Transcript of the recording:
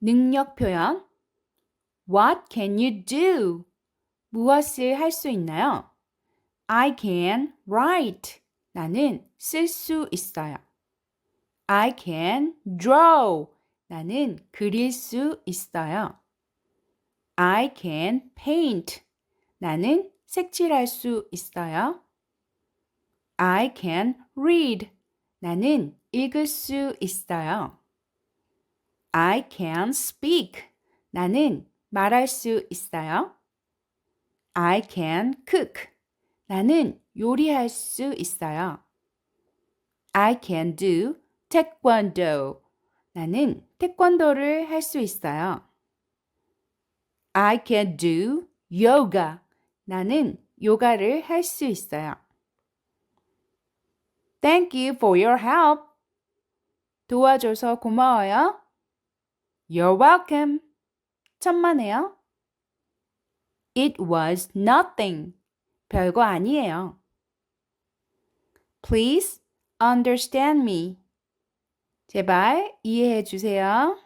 능력 표현. What can you do? 무엇을 할 수 있나요? I can write. 나는 쓸 수 있어요. I can draw. 나는 그릴 수 있어요. I can paint. 나는 색칠할 수 있어요. I can read. 나는 읽을 수 있어요. I can speak. 나는 말할 수 있어요. I can cook. 나는 요리할 수 있어요. I can do taekwondo. 나는 태권도를 할 수 있어요. I can do yoga. 나는 요가를 할 수 있어요. Thank you for your help. 도와줘서 고마워요. You're welcome. 천만에요. It was nothing. 별거 아니에요. Please understand me. 제발 이해해 주세요.